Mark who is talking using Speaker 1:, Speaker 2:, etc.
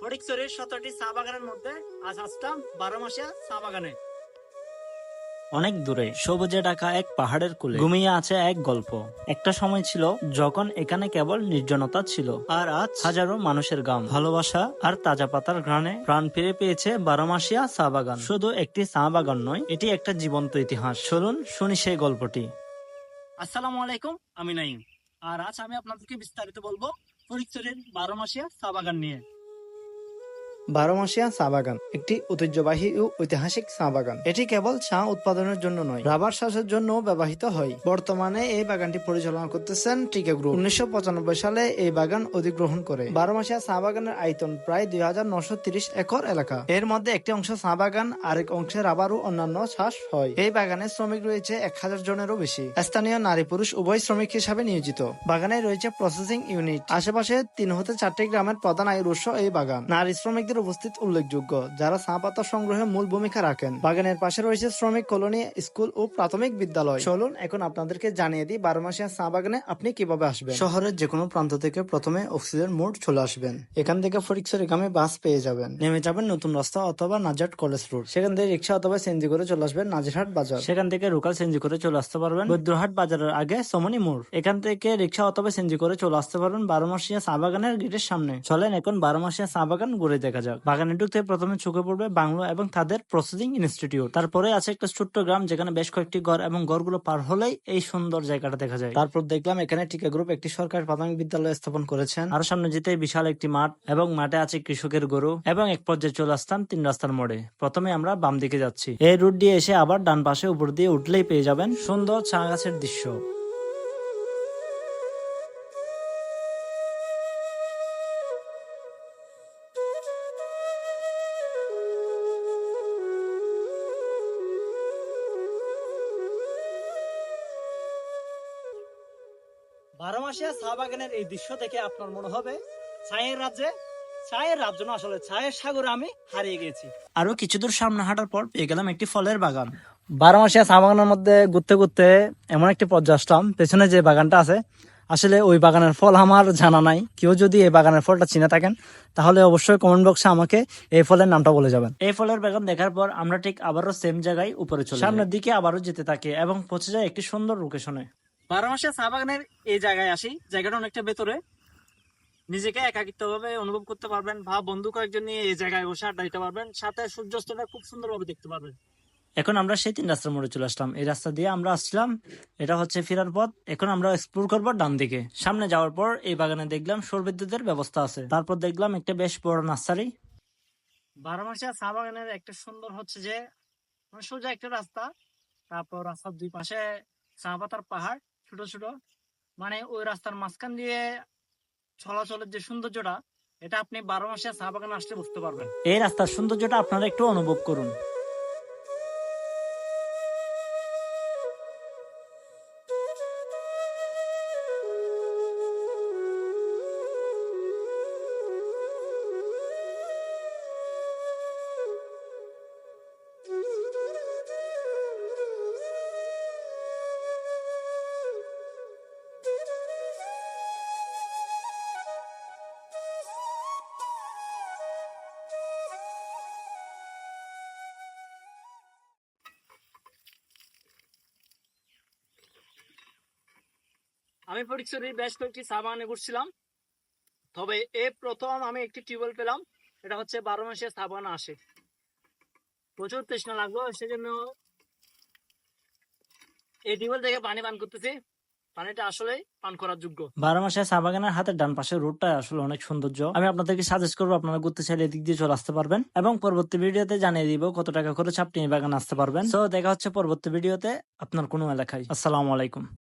Speaker 1: ফটিকছড়ির সতেরোটি চা বাগানের মধ্যে আজ আসলাম বারো মাসিয়া চা বাগানে। অনেক দূরে সবুজে ঢাকা এক পাহাড়ের কোলে। ঘুমিয়ে আছে এক গল্প। একটা সময় ছিল যখন এখানে কেবল নির্জনতা ছিল। আর আজ হাজারো মানুষের গাম। ভালোবাসা আর তাজা পাতার ঘ্রাণে প্রাণ ফিরে পেয়েছে বারোমাসিয়া চা বাগান। শুধু একটি চা বাগান নয় এটি একটা জীবন্ত ইতিহাস। চলুন শুনি সেই গল্পটি। আসসালামু আলাইকুম আমি নাইম আর আজ আমি আপনাদেরকে বিস্তারিত বলব ফরিকচুরির বারো মাসিয়া চা বাগান নিয়ে।
Speaker 2: বারোমাসিয়া চা বাগান, একটি ঐতিহ্যবাহী ও ঐতিহাসিক চা বাগান। এটি কেবল চা উৎপাদনের জন্য নয়, রাবার চাষের জন্য ব্যবহৃত হয়। বর্তমানে এই বাগানটি পরিচালনা করতেছেন টিকা গ্রুপ। উনিশশো সালে এই বাগান অধিগ্রহণ করে। বারোমাসিয়া চা বাগানের আয়তন প্রায় দুই হাজার নয়শো তিরিশ একর এলাকা। এর মধ্যে একটি অংশ চা বাগান, আরেক অংশে রাবার ও অন্যান্য চাষ হয়। এই বাগানে শ্রমিক রয়েছে এক হাজার জনেরও বেশি। স্থানীয় নারী পুরুষ উভয় শ্রমিক হিসাবে নিয়োজিত। বাগানে রয়েছে প্রসেসিং ইউনিট। আশেপাশে তিন হতে চারটি গ্রামের প্রধান আয়ের উৎস এই বাগান। নারী শ্রমিকদের উপস্থিত উল্লেখযোগ্য, যারা চা পাতা সংগ্রহে মূল ভূমিকা রাখেন। বাগানের পাশে রয়েছে শ্রমিক কলোনি, স্কুল ও প্রাথমিক বিদ্যালয়। চলুন এখন আপনাদেরকে জানিয়ে দিই বারো মাসিয়া চা বাগানে আপনি কীভাবে আসবেন। শহরের যে কোনো প্রান্ত থেকে প্রথমে অক্সিজেন মোড় চলে আসবেন। এখান থেকে ফরিকসর এগামে বাস পেয়ে যাবেন। নেমে যাবেন নতুন রাস্তা অথবা নাজাট কলেজ রোড। সেখান থেকে রিক্সা অথবা সেনজি করে চলে আসবেন নাজিরহাট বাজার। সেখান থেকে রুকাল সেনজি করে চলে আসতে পারবেন বৈদ্যহাট বাজারের আগে সমনি মোড়। এখান থেকে রিক্সা অথবা সেনজি করে চলে আসতে পারবেন বারো মাসিয়া চা বাগানের গেটের সামনে। চলেন এখন বারো মাসিয়া চা বাগান ঘুরে দেখা যাক। বাগানে ঢুকতে প্রথমে চোখে পড়বে বাংলো এবং তাদের প্রসেসিং ইনস্টিটিউট তারপরে আছে একটা ছোট্ট গ্রাম যেখানে বেশ কয়েকটি ঘর এবং ঘরগুলো পার হলেই এই সুন্দর জায়গাটা দেখা যায়। তারপর দেখলাম এখানে টিকা গ্রুপ একটি সরকার প্রাথমিক বিদ্যালয় স্থাপন করেছেন। আর সামনে যেতে বিশাল একটি মাঠ এবং মাঠে আছে কৃষকের গরু এবং এক পর্যায়ে চলে আসতাম তিন রাস্তার মোড়ে। প্রথমে আমরা বাম দিকে যাচ্ছি। এই রুট দিয়ে এসে আবার ডান পাশে উপর দিয়ে উঠলেই পেয়ে যাবেন সুন্দর চা গাছের দৃশ্য। বারো মাসিয়া চা বাগানের এই দৃশ্য দেখে আপনার মনে হবে ছায়ের রাজ্যে ছায়ের রাজ্য না আসলে ছায়ের সাগরে আমি হারিয়ে গেছি আরও কিছু দূর সামনে হাঁটার পর পেয়ে গেলাম একটি ফলের বাগান। বারো মাসিয়া চা বাগানের মধ্যে ঘুরতে ঘুরতে এমন একটি পর্যায়ে আসলাম পেছনে যে বাগানটা আছে আসলে ওই বাগানের ফল আমার জানা নাই। কেউ যদি এই বাগানের ফলটা চিনে থাকেন তাহলে অবশ্যই কমেন্ট বক্সে আমাকে এই ফলের নামটা বলে যাবেন। এই ফলের বাগান দেখার পর আমরা ঠিক আবারও সেম জায়গায় উপরে চলে সামনের দিকে আবারও যেতে থাকি এবং পৌঁছে যায় একটি সুন্দর লোকেশনে বারো মাসে চা বাগানের এই জায়গায় আসি। জায়গাটা অনেকটা ভেতরে। নিজেকে একাকিত্ব ভাবে অনুভব করতে পারবেন বা বন্ধু কয়েকজন নিয়ে এই জায়গায় বসে আড্ডা দিতে পারবেন। সাথে সূর্যাস্তটা খুব সুন্দরভাবে দেখতে পারবেন। এখন আমরা সেই তিন রাস্তার মোড়ে চলে আসলাম। এই রাস্তা দিয়ে আমরা আসছিলাম এটা হচ্ছে ফেরার পথ। এখন আমরা এক্সপ্লোর করব ডান দিকে। সামনে যাওয়ার পর এই বাগানে দেখলাম সৌর বিদ্যুতের ব্যবস্থা আছে। তারপর দেখলাম একটা বেশ বড় নার্সারি। বারো মাসিয়া চা বাগানের একটা সুন্দর হচ্ছে যে মানে সোজা একটা রাস্তা। তারপর রাস্তার দুই পাশে চা পাতার পাহাড়। ছোট ছোট। মানে ওই রাস্তার মাঝখান দিয়ে চলাচলের যে সৌন্দর্যটা, এটা আপনি বারো মাসে চা বাগান আসলে বুঝতে পারবেন। এই রাস্তার সৌন্দর্যটা আপনারা একটু অনুভব করুন। আমি ফটিকছড়ির বেশ কয়েকটি চা বাগানে ঘুরছিলাম। তবে এ প্রথম আমি একটি টিউবওয়েল পেলাম, এটা হচ্ছে বারো মাসে চা আসে। প্রচুর তৃষ্ণা লাগল, সেজন্য এই টিউবওয়েল থেকে পানি পান করতেছি। পানিটা পান করার যোগ্য। বারো চা বাগানের হাতের ডান আসলে অনেক সৌন্দর্য। আমি আপনাদেরকে সাজেস্ট করব, আপনারা ঘুরতে চাইলে এদিক দিয়ে চলে আসতে পারবেন। এবং পরবর্তী ভিডিওতে জানিয়ে দিব কত টাকা এই বাগান আসতে পারবেন। তো দেখা পরবর্তী ভিডিওতে আপনার কোনো এলাকায়। আসসালামু আলাইকুম।